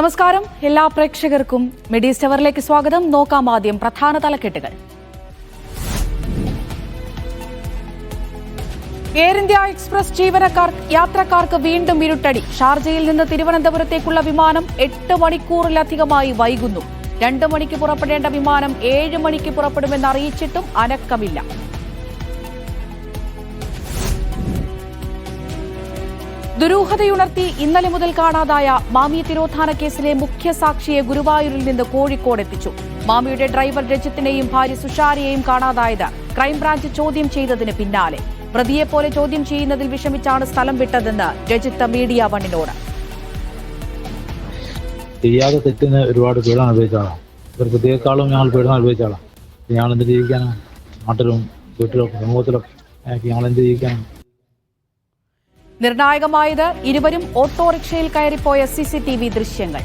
നമസ്കാരം. എല്ലാ പ്രേക്ഷകർക്കും മെഡീസ് ടവറിലേക്ക് സ്വാഗതം. നോക്കാം ആദ്യം പ്രധാന തലക്കെട്ടുകൾ. എയർ ഇന്ത്യ എക്സ്പ്രസ് ജീവനക്കാർ യാത്രക്കാർക്ക് വീണ്ടും ഇരുട്ടടി. ഷാർജയിൽ നിന്ന് തിരുവനന്തപുരത്തേക്കുള്ള വിമാനം എട്ട് മണിക്കൂറിലധികമായി വൈകുന്നു. രണ്ട് മണിക്ക് പുറപ്പെടേണ്ട വിമാനം ഏഴ് മണിക്ക് പുറപ്പെടുമെന്ന് അറിയിച്ചിട്ടും അനക്കമില്ല. ദുരൂഹതയുണർത്തി ഇന്നലെ മുതൽ കാണാതായ മാമി തിരോധാന കേസിലെ മുഖ്യസാക്ഷിയെ ഗുരുവായൂരിൽ നിന്ന് കോഴിക്കോട് എത്തിച്ചു. മാമിയുടെ ഡ്രൈവർ രജിത്തിനെയും ഭാര്യ സുഷാരിയെയും കാണാതായത് ക്രൈംബ്രാഞ്ച് ചോദ്യം ചെയ്തതിന് പിന്നാലെ. പ്രതിയെപ്പോലെ ചോദ്യം ചെയ്യുന്നതിൽ വിഷമിച്ചാണ് സ്ഥലം വിട്ടതെന്ന് രജിത്ത് മീഡിയ വണ്ണിനോട്. ചെയ്യാതെ തെറ്റിന് ഒരുപാട് പീഡനം അനുഭവിച്ച ആളാണ് ഒരു പ്രതിയേക്കാളും ഞങ്ങൾ പീഡനം അനുഭവിച്ച ആളാണ് ഞങ്ങൾ എന്ത് ജീവിക്കാനാണ് നാട്ടിലും വീട്ടിലും സമൂഹത്തിലും ഞങ്ങൾ എന്ത് ജീവിക്കാനാണ് നിർണായകമായത് ഇരുവരും ഓട്ടോറിക്ഷയിൽ കയറിപ്പോയ സിസിടിവി ദൃശ്യങ്ങൾ.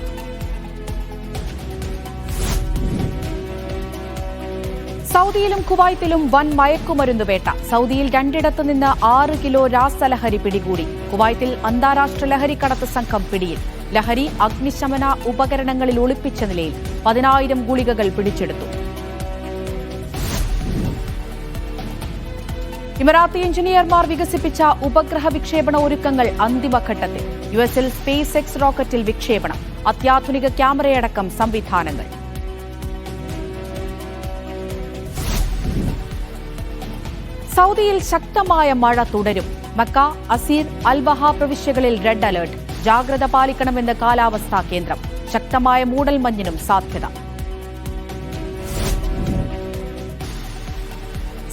സൗദിയിലും കുവൈത്തിലും വൻ മയക്കുമരുന്ന് വേട്ട സൗദിയിൽ രണ്ടിടത്തു നിന്ന് ആറ് കിലോ രാസലഹരി പിടികൂടി. കുവൈത്തിൽ അന്താരാഷ്ട്ര ലഹരിക്കടത്ത് സംഘം പിടിയിൽ. ലഹരി അഗ്നിശമന ഉപകരണങ്ങളിൽ ഒളിപ്പിച്ച നിലയിൽ പതിനായിരം ഗുളികകൾ പിടിച്ചെടുത്തു. ഇമറാത്തി എഞ്ചിനീയർമാർ വികസിപ്പിച്ച ഉപഗ്രഹ വിക്ഷേപണ ഒരുക്കങ്ങൾ അന്തിമഘട്ടത്തിൽ യു എസിൽ സ്പേസ് എക്സ് റോക്കറ്റിൽ വിക്ഷേപണം. അത്യാധുനിക ക്യാമറയടക്കം സംവിധാനങ്ങൾ. സൗദിയിൽ ശക്തമായ മഴ തുടരും. മക്ക അസീർ അൽബഹ പ്രവിശ്യകളിൽ റെഡ് അലർട്ട്. ജാഗ്രത പാലിക്കണമെന്ന് കാലാവസ്ഥാ കേന്ദ്രം. ശക്തമായ മൂടൽമഞ്ഞിനും സാധ്യത.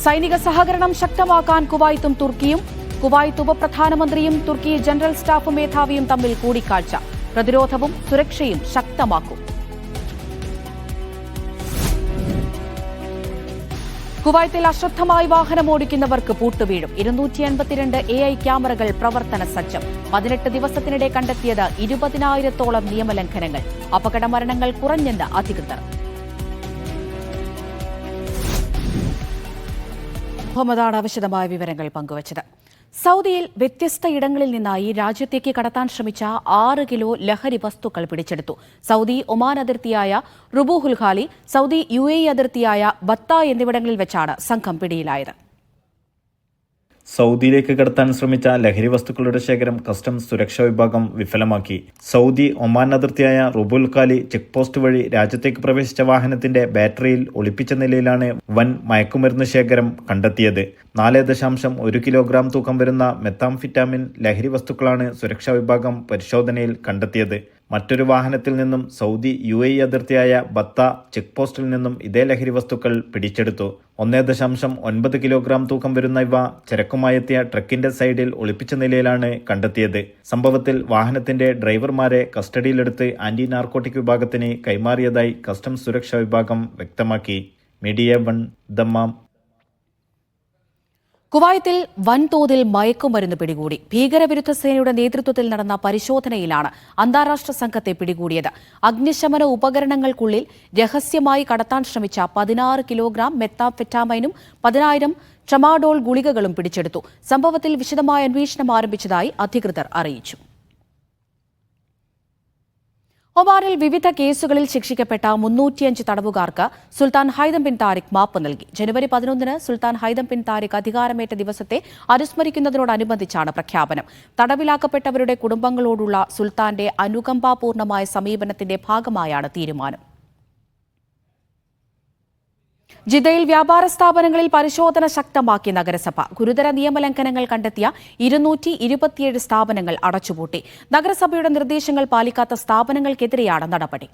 സൈനിക സഹകരണം ശക്തമാക്കാൻ കുവൈത്തും തുർക്കിയും കുവൈത്ത് ഉപപ്രധാനമന്ത്രിയും തുർക്കി ജനറൽ സ്റ്റാഫ് മേധാവിയും തമ്മിൽ കൂടിക്കാഴ്ച. പ്രതിരോധവും സുരക്ഷയും ശക്തമാക്കും. കുവൈത്തിൽ അശ്രദ്ധമായി വാഹനമോടിക്കുന്നവർക്ക് പൂട്ടുവീഴും. ഇരുന്നൂറ്റി എൺപത്തിരണ്ട് എ ഐ ക്യാമറകൾ പ്രവർത്തന സജ്ജം. പതിനെട്ട് ദിവസത്തിനിടെ കണ്ടെത്തിയത് ഇരുപതിനായിരത്തോളം നിയമലംഘനങ്ങൾ. അപകടമരണങ്ങൾ കുറഞ്ഞെന്ന് അധികൃതർ. മുഹമ്മദാണ് വിശദമായ വിവരങ്ങൾ പങ്കുവച്ചത്. സൗദിയിൽ വ്യത്യസ്ത ഇടങ്ങളിൽ നിന്നായി രാജ്യത്തേക്ക് കടത്താൻ ശ്രമിച്ച ആറ് കിലോ ലഹരി വസ്തുക്കൾ പിടിച്ചെടുത്തു. സൗദി ഒമാൻ അതിർത്തിയായ റുബൂഹുൽ ഖാലി സൗദി യു എ അതിർത്തിയായ ബത്ത എന്നിവിടങ്ങളിൽ വെച്ചാണ് സംഘം പിടിയിലായത്. സൗദിയിലേക്ക് കടത്താൻ ശ്രമിച്ച ലഹരി വസ്തുക്കളുടെ ശേഖരം കസ്റ്റംസ് സുരക്ഷാ വിഭാഗം വിഫലമാക്കി. സൗദി ഒമാൻ അതിർത്തിയായ റുബുൽ കാലി ചെക്ക് പോസ്റ്റ് വഴി രാജ്യത്തേക്ക് പ്രവേശിച്ച വാഹനത്തിന്റെ ബാറ്ററിയിൽ ഒളിപ്പിച്ച നിലയിലാണ് വൻ മയക്കുമരുന്ന് ശേഖരം കണ്ടെത്തിയത്. നാല് ദശാംശം ഒരു കിലോഗ്രാം തൂക്കം വരുന്ന മെത്താംഫിറ്റാമിൻ ലഹരി വസ്തുക്കളാണ് സുരക്ഷാ വിഭാഗം പരിശോധനയിൽ കണ്ടെത്തിയത്. മറ്റൊരു വാഹനത്തിൽ നിന്നും സൗദി യു എ അതിർത്തിയായ ബത്ത ചെക്ക് പോസ്റ്റിൽ നിന്നും ഇതേ ലഹരി വസ്തുക്കൾ പിടിച്ചെടുത്തു. ഒന്നേ ദശാംശം ഒൻപത് കിലോഗ്രാം തൂക്കം വരുന്ന ഇവ ചരക്കുമായെത്തിയ ട്രക്കിന്റെ സൈഡിൽ ഒളിപ്പിച്ച നിലയിലാണ് കണ്ടെത്തിയത്. സംഭവത്തിൽ വാഹനത്തിന്റെ ഡ്രൈവർമാരെ കസ്റ്റഡിയിലെടുത്ത് ആന്റി നാർക്കോട്ടിക് വിഭാഗത്തിന് കൈമാറിയതായി കസ്റ്റംസ് സുരക്ഷാ വിഭാഗം വ്യക്തമാക്കി. Media one Dammam. കുവൈത്തിൽ വൻതോതിൽ മയക്കുമരുന്ന് പിടികൂടി. ഭീകരവിരുദ്ധ സേനയുടെ നേതൃത്വത്തിൽ നടന്ന പരിശോധനയിലാണ് അന്താരാഷ്ട്ര സംഘത്തെ പിടികൂടിയത്. അഗ്നിശമന ഉപകരണങ്ങൾക്കുള്ളിൽ രഹസ്യമായി കടത്താൻ ശ്രമിച്ച പതിനാറ് കിലോഗ്രാം മെത്താഫെറ്റാമൈനും പതിനായിരം ട്രമാഡോൾ ഗുളികകളും പിടിച്ചെടുത്തു. സംഭവത്തിൽ വിശദമായ അന്വേഷണം ആരംഭിച്ചതായി അധികൃതർ അറിയിച്ചു. ഒമാനിൽ വിവിധ കേസുകളിൽ ശിക്ഷിക്കപ്പെട്ട മുന്നൂറ്റിയഞ്ച് തടവുകാർക്ക് സുൽത്താൻ ഹൈദം ബിൻ താരിഖ് മാപ്പ് നൽകി. ജനുവരി പതിനൊന്നിന് സുൽത്താൻ ഹൈദം ബിൻ താരിഖ് അധികാരമേറ്റ ദിവസത്തെ അനുസ്മരിക്കുന്നതിനോടനുബന്ധിച്ചാണ് പ്രഖ്യാപനം. തടവിലാക്കപ്പെട്ടവരുടെ കുടുംബങ്ങളോടുള്ള സുൽത്താന്റെ അനുകമ്പാപൂർണമായ സമീപനത്തിന്റെ ഭാഗമായാണ് തീരുമാനം. ജിദ്ദയിൽ വ്യാപാര സ്ഥാപനങ്ങളിൽ പരിശോധന ശക്തമാക്കി നഗരസഭ. ഗുരുതര നിയമലംഘനങ്ങൾ കണ്ടെത്തിയ ഇരുന്നൂറ്റി ഇരുപത്തിയേഴ് സ്ഥാപനങ്ങൾ അടച്ചുപൂട്ടി. നഗരസഭയുടെ നിർദ്ദേശങ്ങൾ പാലിക്കാത്ത സ്ഥാപനങ്ങൾക്കെതിരെയാണ് നടപടി.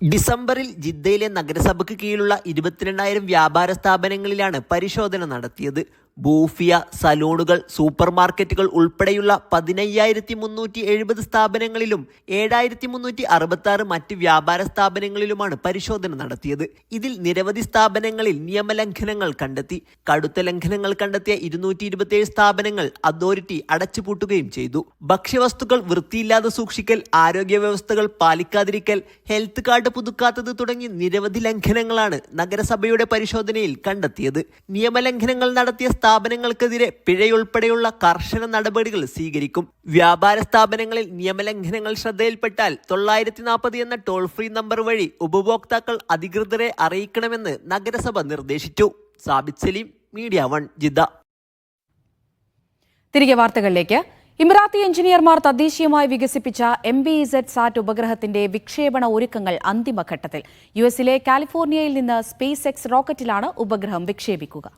ഡിസംബറിൽ ജിദ്ദയിലെ നഗരസഭയ്ക്ക് കീഴിലുള്ള ഇരുപത്തിരണ്ടായിരം വ്യാപാര സ്ഥാപനങ്ങളിലാണ് പരിശോധന നടത്തിയത്. ബൂഫിയ സലൂണുകൾ സൂപ്പർ മാർക്കറ്റുകൾ ഉൾപ്പെടെയുള്ള പതിനയ്യായിരത്തി മുന്നൂറ്റി എഴുപത് സ്ഥാപനങ്ങളിലും ഏഴായിരത്തി മുന്നൂറ്റി അറുപത്തി ആറ് മറ്റ് വ്യാപാര സ്ഥാപനങ്ങളിലുമാണ് പരിശോധന നടത്തിയത്. ഇതിൽ നിരവധി സ്ഥാപനങ്ങളിൽ നിയമലംഘനങ്ങൾ കണ്ടെത്തി. കടുത്ത ലംഘനങ്ങൾ കണ്ടെത്തിയ ഇരുന്നൂറ്റി ഇരുപത്തിയേഴ് സ്ഥാപനങ്ങൾ അതോറിറ്റി അടച്ചുപൂട്ടുകയും ചെയ്തു. ഭക്ഷ്യവസ്തുക്കൾ വൃത്തിയില്ലാതെ സൂക്ഷിക്കൽ ആരോഗ്യ വ്യവസ്ഥകൾ പാലിക്കാതിരിക്കൽ ഹെൽത്ത് കാർഡ് പുതുക്കാത്തത് തുടങ്ങി നിരവധി ലംഘനങ്ങളാണ് നഗരസഭയുടെ പരിശോധനയിൽ കണ്ടെത്തിയത്. നിയമലംഘനങ്ങൾ നടത്തിയ സ്ഥാപനങ്ങൾക്കെതിരെ പിഴയുൾപ്പെടെയുള്ള കർശന നടപടികൾ സ്വീകരിക്കും. വ്യാപാര സ്ഥാപനങ്ങളിൽ നിയമലംഘനങ്ങൾ ശ്രദ്ധയിൽപ്പെട്ടാൽ തൊള്ളായിരത്തി നാൽപ്പത് എന്ന ടോൾ ഫ്രീ നമ്പർ വഴി ഉപഭോക്താക്കൾ അധികൃതരെ അറിയിക്കണമെന്ന് നഗരസഭ നിർദ്ദേശിച്ചു. Sabith Saleem media one Jeddah. തിരികെ വാർത്തകളിലേക്ക്. ഇമിറാത്തി എഞ്ചിനീയർമാർ തദ്ദേശീയമായി വികസിപ്പിച്ച എം ബി ഇസെഡ് സാറ്റ് ഉപഗ്രഹത്തിന്റെ വിക്ഷേപണ ഒരുക്കങ്ങൾ അന്തിമഘട്ടത്തിൽ. യു എസിലെ കാലിഫോർണിയയിൽ നിന്ന് സ്പേസ് എക്സ് റോക്കറ്റിലാണ് ഉപഗ്രഹം വിക്ഷേപിക്കുക.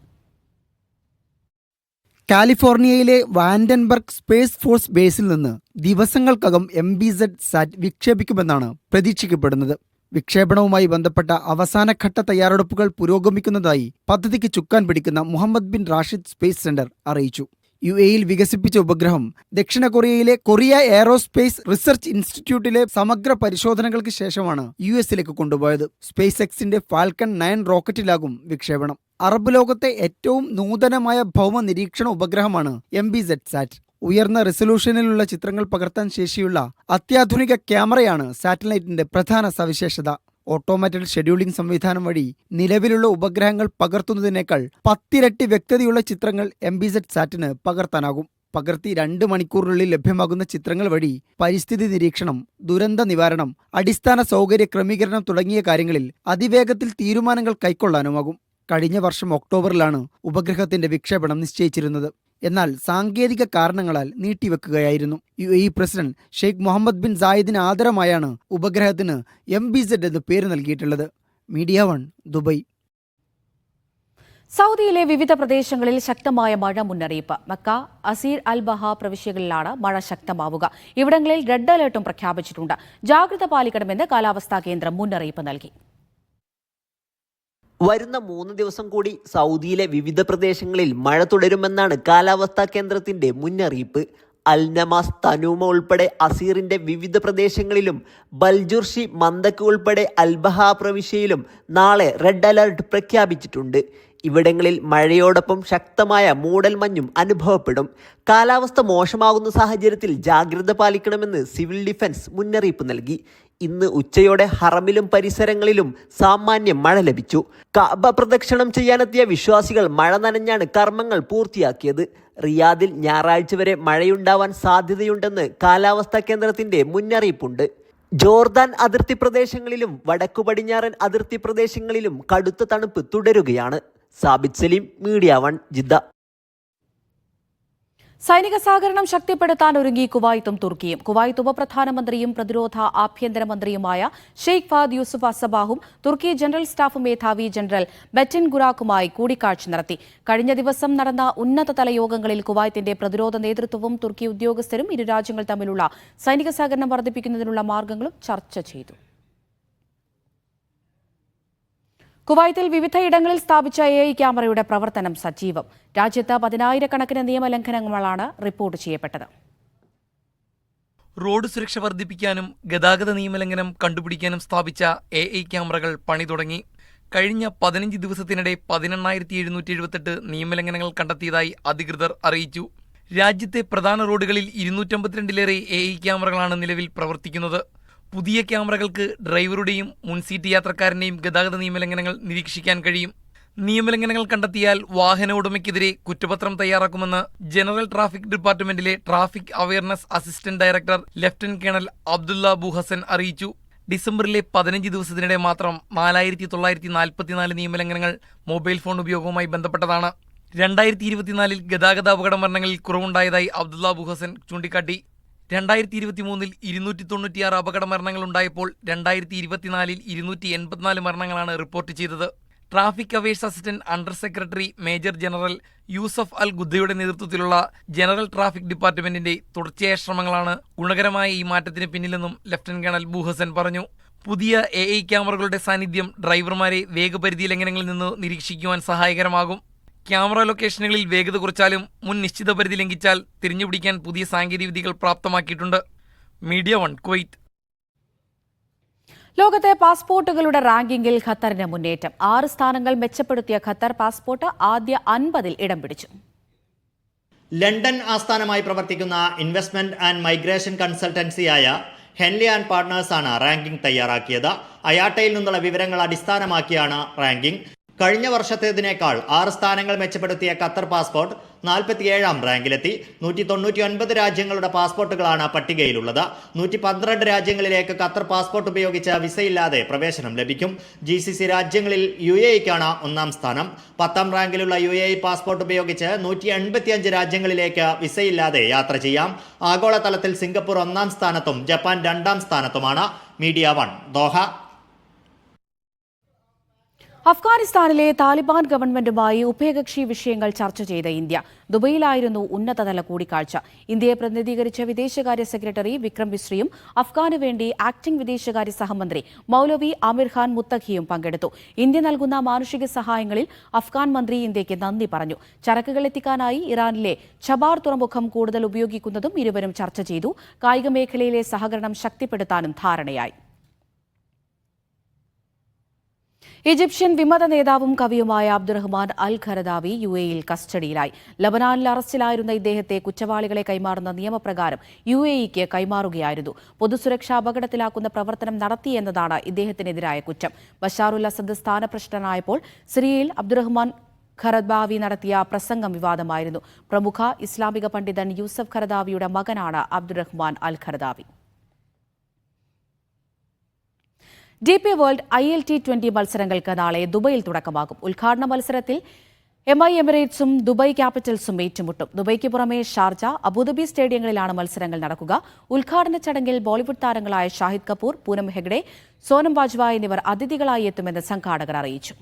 കാലിഫോർണിയയിലെ വാൻഡൻബർഗ് സ്പേസ് ഫോഴ്സ് ബേസിൽ നിന്ന് ദിവസങ്ങൾക്കകം എം ബി സെഡ് സാറ്റ് വിക്ഷേപിക്കുമെന്നാണ് പ്രതീക്ഷിക്കപ്പെടുന്നത്. വിക്ഷേപണവുമായി ബന്ധപ്പെട്ട അവസാനഘട്ട തയ്യാറെടുപ്പുകൾ പുരോഗമിക്കുന്നതായി പദ്ധതിക്ക് ചുക്കാൻ പിടിക്കുന്ന Mohammed bin Rashid Space Centre അറിയിച്ചു. യു എയിൽ വികസിപ്പിച്ച ഉപഗ്രഹം ദക്ഷിണ കൊറിയയിലെ കൊറിയ എയറോസ്പേസ് റിസർച്ച് ഇൻസ്റ്റിറ്റ്യൂട്ടിലെ സമഗ്ര പരിശോധനകൾക്ക് ശേഷമാണ് യു എസിലേക്ക് കൊണ്ടുപോയത്. സ്പേസ് എക്സിന്റെ ഫാൽക്കൺ നയൻ റോക്കറ്റിലാകും വിക്ഷേപണം. അറബ് ലോകത്തെ ഏറ്റവും നൂതനമായ ഭൗമ നിരീക്ഷണ ഉപഗ്രഹമാണ് എം ബി സെറ്റ് സാറ്റ് ഉയർന്ന റെസൊല്യൂഷനിലുള്ള ചിത്രങ്ങൾ പകർത്താൻ ശേഷിയുള്ള അത്യാധുനിക ക്യാമറയാണ് സാറ്റലൈറ്റിന്റെ പ്രധാന സവിശേഷത. ഓട്ടോമാറ്റഡ് ഷെഡ്യൂളിംഗ് സംവിധാനം വഴി നിലവിലുള്ള ഉപഗ്രഹങ്ങൾ പകർത്തുന്നതിനേക്കാൾ പത്തിരട്ടി വ്യക്തതയുള്ള ചിത്രങ്ങൾ എം ബി സെറ്റ് സാറ്റിന് പകർത്താനാകും. പകർത്തി രണ്ട് മണിക്കൂറിനുള്ളിൽ ലഭ്യമാകുന്ന ചിത്രങ്ങൾ വഴി പരിസ്ഥിതി നിരീക്ഷണം ദുരന്ത നിവാരണം അടിസ്ഥാന സൗകര്യ ക്രമീകരണം തുടങ്ങിയ കാര്യങ്ങളിൽ അതിവേഗത്തിൽ തീരുമാനങ്ങൾ കൈക്കൊള്ളാനുമാകും. കഴിഞ്ഞ വർഷം ഒക്ടോബറിലാണ് ഉപഗ്രഹത്തിന്റെ വിക്ഷേപണം നിശ്ചയിച്ചിരുന്നത്. എന്നാൽ സാങ്കേതിക കാരണങ്ങളാൽ നീട്ടിവെക്കുകയായിരുന്നു. U A president Sheikh Mohammed bin സായിദിന് ആദരമായാണ് ഉപഗ്രഹത്തിന് എം ബി സെഡ് എന്ന് പേര് നൽകിയിട്ടുള്ളത്. Media one Dubai. സൗദിയിലെ വിവിധ പ്രദേശങ്ങളിൽ ശക്തമായ മഴ മുന്നറിയിപ്പ്. മക്ക അസീർ അൽ ബഹ പ്രവിശ്യകളിലാണ് മഴ ശക്തമാവുക. ഇവിടങ്ങളിൽ റെഡ് അലർട്ടും പ്രഖ്യാപിച്ചിട്ടുണ്ട്. ജാഗ്രത പാലിക്കണമെന്ന് കാലാവസ്ഥാ കേന്ദ്രം മുന്നറിയിപ്പ് നൽകി. വരുന്ന മൂന്ന് ദിവസം കൂടി സൗദിയിലെ വിവിധ പ്രദേശങ്ങളിൽ മഴ തുടരുമെന്നാണ് കാലാവസ്ഥാ കേന്ദ്രത്തിന്റെ മുന്നറിയിപ്പ്. അൽനമാസ് തനൂമ ഉൾപ്പെടെ അസീറിന്റെ വിവിധ പ്രദേശങ്ങളിലും ബൽജുർഷി മന്ദക്ക് ഉൾപ്പെടെ അൽബഹ പ്രവിശ്യയിലും നാളെ റെഡ് അലർട്ട് പ്രഖ്യാപിച്ചിട്ടുണ്ട്. ഇവിടങ്ങളിൽ മഴയോടൊപ്പം ശക്തമായ മൂടൽമഞ്ഞും അനുഭവപ്പെടും. കാലാവസ്ഥ മോശമാകുന്ന സാഹചര്യത്തിൽ ജാഗ്രത പാലിക്കണമെന്ന് സിവിൽ ഡിഫൻസ് മുന്നറിയിപ്പ് നൽകി. ഇന്ന് ഉച്ചയോടെ ഹറമിലും പരിസരങ്ങളിലും സാമാന്യം മഴ ലഭിച്ചു. കാബ പ്രദക്ഷിണം ചെയ്യാനെത്തിയ വിശ്വാസികൾ മഴ നനഞ്ഞാണ് കർമ്മങ്ങൾ പൂർത്തിയാക്കിയത്. റിയാദിൽ ഞായറാഴ്ച വരെ മഴയുണ്ടാവാൻ സാധ്യതയുണ്ടെന്ന് കാലാവസ്ഥാ കേന്ദ്രത്തിന്റെ മുന്നറിയിപ്പുണ്ട്. ജോർദാൻ അതിർത്തി പ്രദേശങ്ങളിലും വടക്കു പടിഞ്ഞാറൻ അതിർത്തി പ്രദേശങ്ങളിലും കടുത്ത തണുപ്പ് തുടരുകയാണ്. Sabith Saleem media one Jeddah. സൈനിക സഹകരണം ശക്തിപ്പെടുത്താൻ ഒരുങ്ങി കുവൈത്തും തുർക്കിയും. കുവൈത്ത് ഉപപ്രധാനമന്ത്രിയും പ്രതിരോധ ആഭ്യന്തരമന്ത്രിയുമായ ഷെയ്ഖ് ഫാദ് യൂസുഫ് അസബാഹും തുർക്കി ജനറൽ സ്റ്റാഫ് മേധാവി ജനറൽ ബെറ്റിൻ ഗുറാക്കുമായി കൂടിക്കാഴ്ച നടത്തി. കഴിഞ്ഞ ദിവസം നടന്ന ഉന്നതതല യോഗങ്ങളിൽ കുവൈത്തിന്റെ പ്രതിരോധ നേതൃത്വവും തുർക്കി ഉദ്യോഗസ്ഥരും ഇരു രാജ്യങ്ങൾ തമ്മിലുള്ള സൈനിക സഹകരണം വർദ്ധിപ്പിക്കുന്നതിനുള്ള മാർഗങ്ങളും ചർച്ച ചെയ്തു. കുവൈത്തിൽ വിവിധയിടങ്ങളിൽ സ്ഥാപിച്ച എ ഐ ക്യാമറയുടെ പ്രവർത്തനം സജീവം. രാജ്യത്ത് പതിനായിരക്കണക്കിന് നിയമലംഘനങ്ങളാണ് റിപ്പോർട്ട് ചെയ്യപ്പെട്ടത്. റോഡ് സുരക്ഷ വർദ്ധിപ്പിക്കാനും ഗതാഗത നിയമലംഘനം കണ്ടുപിടിക്കാനും സ്ഥാപിച്ച എ ഐ ക്യാമറകൾ പണി തുടങ്ങി. കഴിഞ്ഞ പതിനഞ്ച് ദിവസത്തിനിടെ പതിനെണ്ണായിരത്തി എഴുന്നൂറ്റി എഴുപത്തെട്ട് നിയമലംഘനങ്ങൾ കണ്ടെത്തിയതായി അധികൃതർ അറിയിച്ചു. രാജ്യത്തെ പ്രധാന റോഡുകളിൽ ഇരുന്നൂറ്റമ്പത്തിരണ്ടിലേറെ എ ഐ ക്യാമറകളാണ് നിലവിൽ പ്രവർത്തിക്കുന്നത്. പുതിയ ക്യാമറകൾക്ക് ഡ്രൈവറുടെയും മുൻസീറ്റ് യാത്രക്കാരന്റെയും ഗതാഗത നിയമലംഘനങ്ങൾ നിരീക്ഷിക്കാൻ കഴിയും. നിയമലംഘനങ്ങൾ കണ്ടെത്തിയാൽ വാഹന ഉടമയ്ക്കെതിരെ കുറ്റപത്രം തയ്യാറാക്കുമെന്ന് general traffic ഡിപ്പാർട്ട്മെന്റിലെ traffic awareness assistant director lieutenant colonel Abdullah Buhasan അറിയിച്ചു. ഡിസംബറിലെ പതിനഞ്ച് ദിവസത്തിനിടെ മാത്രം നാലായിരത്തി തൊള്ളായിരത്തി നാൽപ്പത്തിനാല് നിയമലംഘനങ്ങൾ മൊബൈൽ ഫോൺ ഉപയോഗവുമായി ബന്ധപ്പെട്ടതാണ്. രണ്ടായിരത്തി ഇരുപത്തിനാലിൽ ഗതാഗത അപകട മരണങ്ങളിൽ കുറവുണ്ടായതായി അബ്ദുള്ള ബുഹസൻ ചൂണ്ടിക്കാട്ടി. രണ്ടായിരത്തി ഇരുപത്തി മൂന്നിൽ ഇരുന്നൂറ്റി തൊണ്ണൂറ്റിയാറ് അപകട മരണങ്ങൾ ഉണ്ടായപ്പോൾ രണ്ടായിരത്തി ഇരുപത്തിനാലിൽ ഇരുന്നൂറ്റി എൺപത്തിനാല് മരണങ്ങളാണ് റിപ്പോർട്ട് ചെയ്തത്. Traffic awareness assistant under secretary major general Yousef Al ഗുദ്ദയുടെ നേതൃത്വത്തിലുള്ള ജനറൽ ട്രാഫിക് ഡിപ്പാർട്ട്മെന്റിന്റെ തുടർച്ചയായ ശ്രമങ്ങളാണ് ഗുണകരമായ ഈ മാറ്റത്തിന് പിന്നിലെന്നും ലഫ്റ്റനന്റ് കേണൽ ബുഹസൻ പറഞ്ഞു. പുതിയ എ ഐ ക്യാമറകളുടെ സാന്നിധ്യം ഡ്രൈവർമാരെ വേഗപരിധി ലംഘനങ്ങളിൽ നിന്ന് നിരീക്ഷിക്കുവാൻ സഹായകരമാകും. ക്യാമറ ലൊക്കേഷനുകളിൽ വേഗത കുറച്ചാലും മുൻ നിശ്ചിത പരിധി ലംഘിച്ചാൽ തിരിഞ്ഞുപിടിക്കാൻ പുതിയ സാങ്കേതിക സാങ്കേതികവിദ്യകൾ പ്രാപ്തമാക്കിയിട്ടുണ്ട്. Media one Kuwait. ലോകത്തെ പാസ്പോർട്ടുകളുടെ റാങ്കിങ്ങിൽ ഖത്തറിന് മുന്നേറ്റം. ആറ് സ്ഥാനങ്ങൾ മെച്ചപ്പെടുത്തിയ ഖത്തർ പാസ്പോർട്ട് ആദ്യ അൻപതിൽ ഇടം പിടിച്ചു. ലണ്ടൻ ആസ്ഥാനമായി പ്രവർത്തിക്കുന്ന ഇൻവെസ്റ്റ്മെന്റ് ആൻഡ് മൈഗ്രേഷൻ കൺസൾട്ടൻസിയായ ഹെൻലി ആൻഡ് പാർട്ട്നേഴ്സ് ആണ് റാങ്കിംഗ് തയ്യാറാക്കിയത്. അയാട്ടയിൽ നിന്നുള്ള വിവരങ്ങൾ അടിസ്ഥാനമാക്കിയാണ് റാങ്കിംഗ്. കഴിഞ്ഞ വർഷത്തേതിനേക്കാൾ ആറ് സ്ഥാനങ്ങൾ മെച്ചപ്പെടുത്തിയ ഖത്തർ പാസ്പോർട്ട് നാൽപ്പത്തിയേഴാം റാങ്കിലെത്തി. നൂറ്റി തൊണ്ണൂറ്റി ഒൻപത് രാജ്യങ്ങളുടെ പാസ്പോർട്ടുകളാണ് പട്ടികയിലുള്ളത്. നൂറ്റി പന്ത്രണ്ട് രാജ്യങ്ങളിലേക്ക് ഖത്തർ പാസ്പോർട്ട് ഉപയോഗിച്ച് വിസയില്ലാതെ പ്രവേശനം ലഭിക്കും. ജി സി സി രാജ്യങ്ങളിൽ യു എ ഒന്നാം സ്ഥാനം. പത്താം റാങ്കിലുള്ള യു എ പാസ്പോർട്ട് ഉപയോഗിച്ച് നൂറ്റി എൺപത്തിയഞ്ച് രാജ്യങ്ങളിലേക്ക് വിസയില്ലാതെ യാത്ര ചെയ്യാം. ആഗോളതലത്തിൽ സിംഗപ്പൂർ ഒന്നാം സ്ഥാനത്തും ജപ്പാൻ രണ്ടാം സ്ഥാനത്തുമാണ്. Media one Doha. അഫ്ഗാനിസ്ഥാനിലെ താലിബാൻ ഗവൺമെന്റുമായി ഉഭയകക്ഷി വിഷയങ്ങൾ ചർച്ച ചെയ്ത ഇന്ത്യ. ദുബൈയിലായിരുന്നു ഉന്നതതല കൂടിക്കാഴ്ച. ഇന്ത്യയെ പ്രതിനിധീകരിച്ച വിദേശകാര്യ സെക്രട്ടറി വിക്രം മിശ്രിയും അഫ്ഗാനു വേണ്ടി ആക്ടിംഗ് വിദേശകാര്യ സഹമന്ത്രി മൌലവി ആമിർ ഖാൻ മുത്തഖിയും പങ്കെടുത്തു. ഇന്ത്യ നൽകുന്ന മാനുഷിക സഹായങ്ങളിൽ അഫ്ഗാൻ മന്ത്രി ഇന്ത്യയ്ക്ക് നന്ദി പറഞ്ഞു. ചരക്കുകൾ എത്തിക്കാനായി ഇറാനിലെ ഛബാർ തുറമുഖം കൂടുതൽ ഉപയോഗിക്കുന്നതും ഇരുവരും ചർച്ച ചെയ്തു. കായിക മേഖലയിലെ സഹകരണം ശക്തിപ്പെടുത്താനും ധാരണയായി. ഈജിപ്ഷ്യൻ വിമത നേതാവും കവിയുമായ അബ്ദുറഹ്മാൻ അൽ ഖറദാവി യു എയിൽ കസ്റ്റഡിയിലായി. ലബനാനിൽ അറസ്റ്റിലായിരുന്ന ഇദ്ദേഹത്തെ കുറ്റവാളികളെ കൈമാറുന്ന നിയമപ്രകാരം യു എ ഇക്ക് കൈമാറുകയായിരുന്നു. പൊതുസുരക്ഷ അപകടത്തിലാക്കുന്ന പ്രവർത്തനം നടത്തിയെന്നതാണ് ഇദ്ദേഹത്തിനെതിരായ കുറ്റം. ബഷാറുൽ അസദ് സ്ഥാനഭ്രഷ്ടനായപ്പോൾ സിറിയയിൽ അബ്ദുറഹ്മാൻ ഖറദാവി നടത്തിയ പ്രസംഗം വിവാദമായിരുന്നു. പ്രമുഖ ഇസ്ലാമിക പണ്ഡിതൻ യൂസഫ് ഖറദാവിയുടെ മകനാണ് Abdurrahman Al Qaradawi D P world I L T twenty മത്സരങ്ങൾക്ക് നാളെ ദുബൈയിൽ തുടക്കമാകും. ഉദ്ഘാടന മത്സരത്തിൽ എം ഐ എമിറേറ്റ്സും ദുബായ് ക്യാപിറ്റൽസും ഏറ്റുമുട്ടും. ദുബൈക്ക് പുറമെ ഷാർജ അബുദാബി സ്റ്റേഡിയങ്ങളിലാണ് മത്സരങ്ങൾ നടക്കുക. ഉദ്ഘാടന ചടങ്ങിൽ ബോളിവുഡ് താരങ്ങളായ ഷാഹിദ് കപൂർ പൂനം ഹെഗ്ഡെ സോനം ബാജ്വ എന്നിവർ അതിഥികളായി എത്തുമെന്ന് സംഘാടകർ അറിയിച്ചു.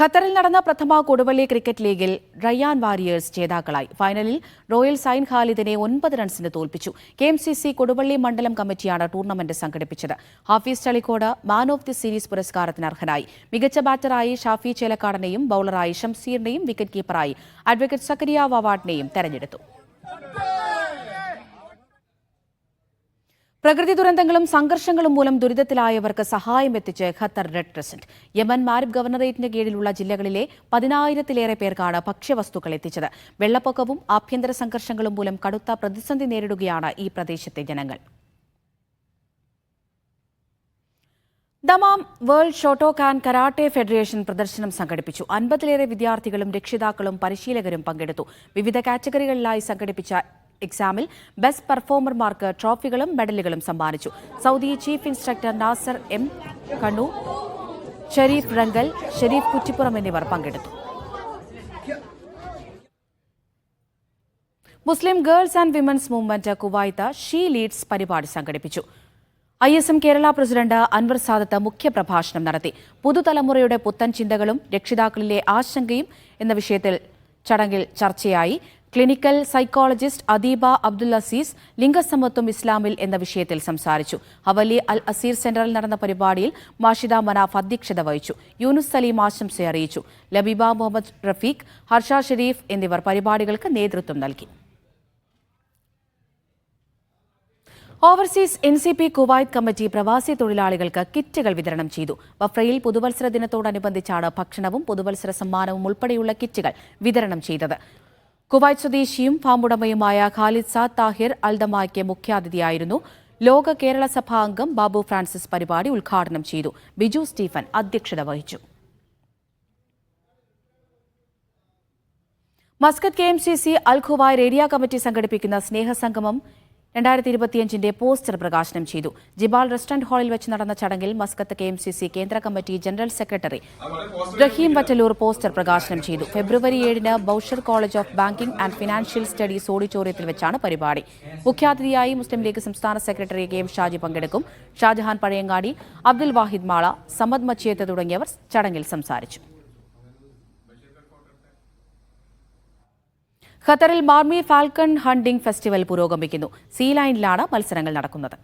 ഖത്തറിൽ നടന്ന പ്രഥമ കൊടുവള്ളി ക്രിക്കറ്റ് ലീഗിൽ റയാൻ വാരിയേഴ്സ് ജേതാക്കളായി. ഫൈനലിൽ റോയൽ സൈൻ ഖാലിദിനെ ഒൻപത് റൺസിന് തോൽപ്പിച്ചു. K M C C Koduvally മണ്ഡലം കമ്മിറ്റിയാണ് ടൂർണമെന്റ് സംഘടിപ്പിച്ചത്. Hafees Chalikkode man of the series പുരസ്കാരത്തിന് അർഹനായി. മികച്ച ബാറ്ററായി ഷാഫി ചേലക്കാടനെയും ബൌളറായി ഷംസീറിനെയും വിക്കറ്റ് കീപ്പറായി അഡ്വക്കേറ്റ് സക്കരിയ വവാഡിനെയും തെരഞ്ഞെടുത്തു. പ്രകൃതി ദുരന്തങ്ങളും സംഘർഷങ്ങളും മൂലം ദുരിതത്തിലായവർക്ക് സഹായം എത്തിച്ച് Qatar red crescent. Yemen Marib ഗവർണറേറ്റിന് കീഴിലുള്ള ജില്ലകളിലെ പതിനായിരത്തിലേറെ പേർക്കാണ് ഭക്ഷ്യവസ്തുക്കൾ എത്തിച്ചത്. വെള്ളപ്പൊക്കവും ആഭ്യന്തര സംഘർഷങ്ങളും മൂലം കടുത്ത പ്രതിസന്ധി നേരിടുകയാണ് ഈ പ്രദേശത്തെ ജനങ്ങൾ. Dammam world Shotokan karate federation പ്രദർശനം സംഘടിപ്പിച്ചു. അൻപതിലേറെ വിദ്യാർത്ഥികളും രക്ഷിതാക്കളും പരിശീലകരും പങ്കെടുത്തു. വിവിധ കാറ്റഗറികളിലായി സംഘടിപ്പിച്ച എക്സാമിൽ ബെസ്റ്റ് പെർഫോമർമാർക്ക് ട്രോഫികളും മെഡലുകളും സമ്മാനിച്ചു. Saudi chief instructor Nasar M Kanu Shareef റംഗൽ Sharif Kuttippuram എന്നിവർ പങ്കെടുത്തു. Muslim girls and women's movement Kuwait she leads പരിപാടി സംഘടിപ്പിച്ചു. I S M Kerala president Anwar Sadath മുഖ്യപ്രഭാഷണം നടത്തി. പുതുതലമുറയുടെ പുത്തൻ ചിന്തകളും രക്ഷിതാക്കളിലെ ആശങ്കയും എന്ന വിഷയത്തിൽ ചടങ്ങിൽ ചർച്ചയായി. ക്ലിനിക്കൽ സൈക്കോളജിസ്റ്റ് അദീബ അബ്ദുൽ അസീസ് ലിംഗസമത്വം ഇസ്ലാമിൽ എന്ന വിഷയത്തിൽ സംസാരിച്ചു. ഹവലി അൽ അസീർ സെന്ററിൽ നടന്ന പരിപാടിയിൽ മാഷിദ മനാഫ് അധ്യക്ഷത വഹിച്ചു. യൂനുസ് സലീം ആശംസ അറിയിച്ചു. ലബീബ മുഹമ്മദ് റഫീഖ് ഹർഷ ഷെരീഫ് എന്നിവർ പരിപാടികൾക്ക് നേതൃത്വം നൽകി. Overseas N C P Kuwait committee പ്രവാസി തൊഴിലാളികൾക്ക് കിറ്റുകൾ വിതരണം ചെയ്തു. വഫ്രയിൽ പുതുവത്സര ദിനത്തോടനുബന്ധിച്ചാണ് ഭക്ഷണവും പുതുവത്സര സമ്മാനവും ഉൾപ്പെടെയുള്ള കിറ്റുകൾ വിതരണം ചെയ്തത്. കുവൈറ്റ് സ്വദേശിയും ഫാം ഉടമയുമായ ഖാലിദ് സാദ് താഹിർ അൽദമായ്ക്ക് മുഖ്യാതിഥിയായിരുന്നു. ലോക കേരള സഭാ അംഗം ബാബു ഫ്രാൻസിസ് പരിപാടി ഉദ്ഘാടനം ചെയ്തു. ബിജു സ്റ്റീഫൻ അധ്യക്ഷത വഹിച്ചു. Muscat K M C C അൽ ഖുവായ് ഏരിയ കമ്മിറ്റി സംഘടിപ്പിക്കുന്ന സ്നേഹസംഗമം രണ്ടായിരത്തി ഇരുപത്തിയഞ്ചിന്റെ പോസ്റ്റർ പ്രകാശനം ചെയ്തു. ജിബാൽ റെസ്റ്റോറന്റ് ഹാളിൽ വെച്ച് നടന്ന ചടങ്ങിൽ Muscat K M C C കേന്ദ്ര committee general secretary Raheem Vattaloor poster പ്രകാശനം ചെയ്തു. ഫെബ്രുവരി ഏഴിന് Bowsher college of banking and financial studies ഓഡിറ്റോറിയത്തിൽ വെച്ചാണ് പരിപാടി. മുഖ്യാതിഥിയായി മുസ്ലിം ലീഗ് സംസ്ഥാന സെക്രട്ടറി കെ എം ഷാജി പങ്കെടുക്കും. ഷാജഹാൻ പഴയങ്ങാടി അബ്ദുൽ വാഹിദ് മാള സമദ് മച്ചിയത്ത് തുടങ്ങിയവർ ചടങ്ങിൽ സംസാരിച്ചു. ഖത്തറിൽ മാർമി ഫാൽക്കൺ ഹണ്ടിംഗ് ഫെസ്റ്റിവൽ പുരോഗമിക്കുന്നു. സീ ലൈനിലാണ് മത്സരങ്ങൾ നടക്കുന്നത്.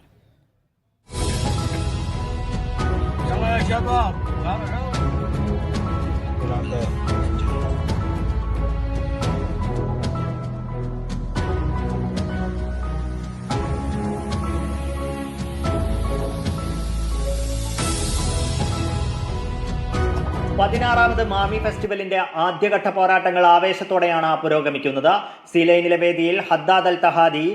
പതിനാറാമത് മാമി ഫെസ്റ്റിവലിന്റെ ആദ്യഘട്ട പോരാട്ടങ്ങൾ ആവേശത്തോടെയാണ് പുരോഗമിക്കുന്നത്. സിലൈനിലെ വേദിയിൽ ഹദ്ദാദ് അൽ തഹാദി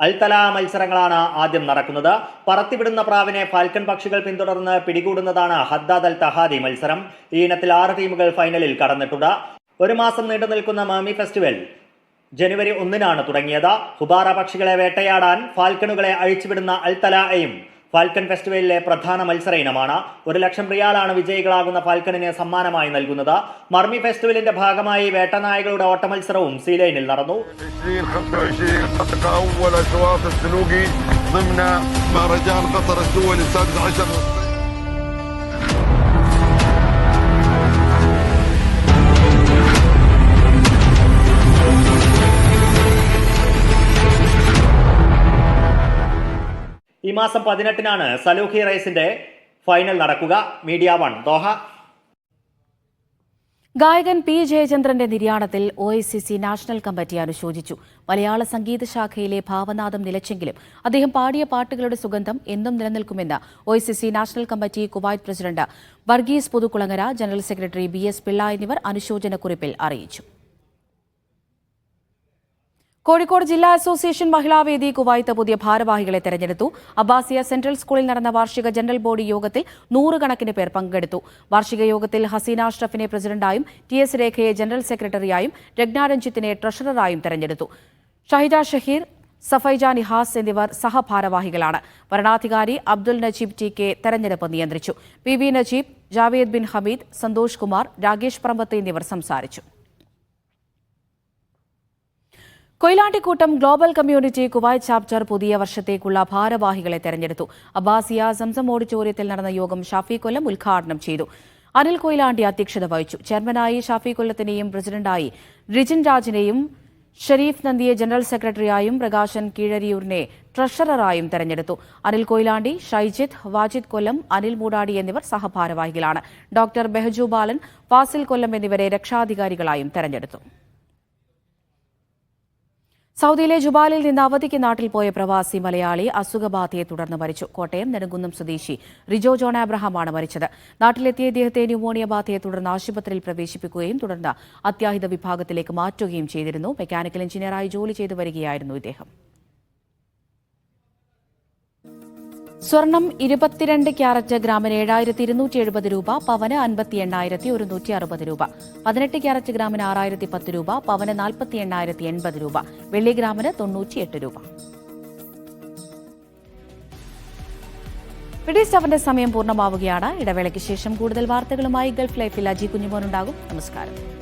അൽത്തല മത്സരങ്ങളാണ് ആദ്യം നടക്കുന്നത്. പറത്തിവിടുന്ന പ്രാവിനെ ഫാൽക്കൺ പക്ഷികൾ പിന്തുടർന്ന് പിടികൂടുന്നതാണ് ഹദ്ദാദ് അൽ തഹാദി മത്സരം. ഈ ഇനത്തിൽ ആറ് ടീമുകൾ ഫൈനലിൽ കടന്നിട്ടുണ്ട്. ഒരു മാസം നീണ്ടു നിൽക്കുന്ന മാമി ഫെസ്റ്റിവൽ ജനുവരി ഒന്നിനാണ് തുടങ്ങിയത്. ഹുബാറ പക്ഷികളെ വേട്ടയാടാൻ ഫാൽക്കണുകളെ അഴിച്ചുവിടുന്ന അൽത്തലയും ഫാൽക്കൺ ഫെസ്റ്റിവലിലെ പ്രധാന മത്സര ഇനമാണ് ഒരു ലക്ഷം റിയാലാണ് വിജയികളാകുന്ന ഫാൽക്കണിന് സമ്മാനമായി നൽകുന്നത് മർമി ഫെസ്റ്റിവലിന്റെ ഭാഗമായി വേട്ടനായകളുടെ ഓട്ടമത്സരവും സീലൈനിൽ നടന്നു 2025 حقق أول أشواط السلوقي ضمن مهرجان قطر الدولي السادس عشر ഈ മാസം പതിനെട്ടിനാണ് സലൂഹി റൈസിന്റെ ഫൈനൽ നടക്കുക. Media one Doha. ഗായകൻ പി ജയചന്ദ്രന്റെ നിര്യാണത്തിൽ O I C C national committee അനുശോചിച്ചു. മലയാള സംഗീത ശാഖയിലെ ഭാവനാദം നിലച്ചെങ്കിലും അദ്ദേഹം പാടിയ പാട്ടുകളുടെ സുഗന്ധം എന്നും നിലനിൽക്കുമെന്ന് O I C C national committee Kuwait president Varghese Puthukkulangara general secretary B S Pillai എന്നിവർ അനുശോചനക്കുറിപ്പിൽ അറിയിച്ചു. കോഴിക്കോട് ജില്ലാ അസോസിയേഷൻ മഹിളാവേദി കുവൈത്ത് പുതിയ ഭാരവാഹികളെ തെരഞ്ഞെടുത്തു. അബ്ബാസിയ സെൻട്രൽ സ്കൂളിൽ നടന്ന വാർഷിക ജനറൽ ബോഡി യോഗത്തിൽ നൂറുകണക്കിന് പേർ പങ്കെടുത്തു. വാർഷിക യോഗത്തിൽ ഹസീന അഷ്റഫിനെ പ്രസിഡന്റായും ടി എസ് രേഖയെ ജനറൽ സെക്രട്ടറിയായും രജ്ഞ രഞ്ജിത്തിനെ ട്രഷററായും തെരഞ്ഞെടുത്തു. ഷഹിദ ഷഹീർ സഫൈജ നിഹാസ് എന്നിവർ സഹഭാരവാഹികളാണ്. വരണാധികാരി അബ്ദുൽ നജീബ് ടി കെ തെരഞ്ഞെടുപ്പ് നിയന്ത്രിച്ചു. P V Najeeb Javed bin Hameed Santhosh Kumar Rakesh Parambath എന്നിവർ സംസാരിച്ചു. കൊയിലാണ്ടിക്കൂട്ടം ഗ്ലോബൽ കമ്മ്യൂണിറ്റി കുവൈറ്റ് ചാപ്റ്റർ പുതിയ വർഷത്തേക്കുള്ള ഭാരവാഹികളെ തെരഞ്ഞെടുത്തു. അബ്ബാസിയ സംസം ഓഡിറ്റോറിയത്തിൽ നടന്ന യോഗം ഷാഫി കൊല്ലം ഉദ്ഘാടനം ചെയ്തു. അനിൽ കൊയിലാണ്ടി അധ്യക്ഷത വഹിച്ചു. ചെയർമാനായി ഷാഫി കൊല്ലത്തിനെയും പ്രസിഡന്റായി റിജിൻ രാജിനെയും ഷരീഫ് നന്ദിയെ ജനറൽ സെക്രട്ടറിയായും പ്രകാശൻ കീഴരിയൂരിനെ ട്രഷററായും തെരഞ്ഞെടുത്തു. അനിൽ കൊയിലാണ്ടി ഷൈജിത്ത് വാജിദ് കൊല്ലം അനിൽ മൂടാടി എന്നിവർ സഹഭാരവാഹികളാണ്. ഡോക്ടർ ബെഹജു ബാലൻ ഫാസിൽ കൊല്ലം എന്നിവരെ രക്ഷാധികാരികളായും തെരഞ്ഞെടുത്തു. സൗദിയിലെ ജുബാലിൽ നിന്ന് അവധിക്ക് നാട്ടിൽ പോയ പ്രവാസി മലയാളി അസുഖബാധയെ തുടർന്ന് മരിച്ചു. കോട്ടയം നെടുങ്കുന്നം സ്വദേശി റിജോ ജോൺ ആബ്രഹാമാണ് മരിച്ചത്. നാട്ടിലെത്തിയ ഇദ്ദേഹത്തെ ന്യൂമോണിയ ബാധയെ തുടർന്ന് ആശുപത്രിയിൽ പ്രവേശിപ്പിക്കുകയും തുടർന്ന് അത്യാഹിത വിഭാഗത്തിലേക്ക് മാറ്റുകയും ചെയ്തിരുന്നു. മെക്കാനിക്കൽ എഞ്ചിനീയറായി ജോലി ചെയ്തു വരികയായിരുന്നു ഇദ്ദേഹം. സ്വർണം ഇരുപത്തിരണ്ട് ക്യാരറ്റ് ഗ്രാമിന് ഏഴായിരത്തി ഇരുന്നൂറ്റി എഴുപത് രൂപ പവന് അൻപത്തി എണ്ണായിരത്തി ഒരുന്നൂറ്റി അറുപത് രൂപ. പതിനെട്ട് ക്യാരറ്റ് ഗ്രാമിന് ആറായിരത്തി പത്ത് രൂപ പവന് നാൽപ്പത്തി എണ്ണായിരത്തി എൺപത് രൂപ. വെള്ളി ഗ്രാമിന് തൊണ്ണൂറ്റിയെട്ട് രൂപ. പിഡീസ് അവന്റെ സമയം പൂർണമാവുകയാണ്. ഇടവേളയ്ക്ക് ശേഷം കൂടുതൽ വാർത്തകളുമായി ഗൾഫ് ലൈഫിൽ അജി കുഞ്ഞുമോനുണ്ടാകും നമസ്കാരം.